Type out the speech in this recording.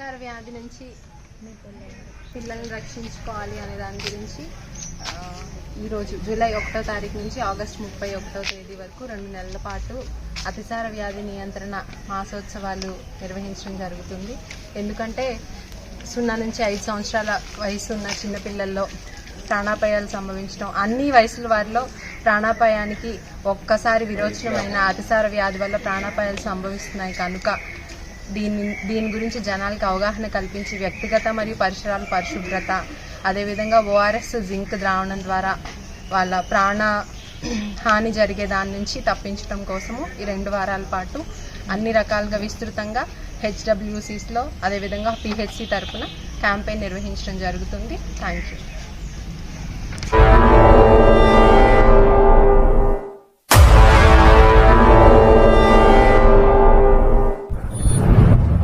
వ్యాధి నుంచి పిల్లల్ని రక్షించుకోవాలి అనే దాని గురించి ఈరోజు జూలై ఒకటో తారీఖు నుంచి ఆగస్ట్ ముప్పై ఒకటో తేదీ వరకు రెండు నెలల పాటు అతిసార వ్యాధి నియంత్రణ మాసోత్సవాలు నిర్వహించడం జరుగుతుంది. ఎందుకంటే సున్నా నుంచి ఐదు సంవత్సరాల వయసు ఉన్న చిన్నపిల్లల్లో ప్రాణాపాయాలు సంభవించడం అన్ని వయసుల వారిలో ప్రాణాపాయానికి ఒక్కసారి విరోచనమైన అతిసార వ్యాధి వల్ల ప్రాణాపాయాలు సంభవిస్తున్నాయి కనుక దీని దీని గురించి జనాలకు అవగాహన కల్పించి వ్యక్తిగత మరియు పరిసరాల పరిశుభ్రత. అదేవిధంగా ఓఆర్ఎస్ జింక్ ద్రావణం ద్వారా వాళ్ళ ప్రాణ హాని జరిగే దాని నుంచి తప్పించడం కోసము ఈ రెండు వారాల పాటు అన్ని రకాలుగా విస్తృతంగా హెచ్డబ్ల్యూసీస్లో అదేవిధంగా పిహెచ్సి తరఫున క్యాంపెయిన్ నిర్వహించడం జరుగుతుంది. Thank you.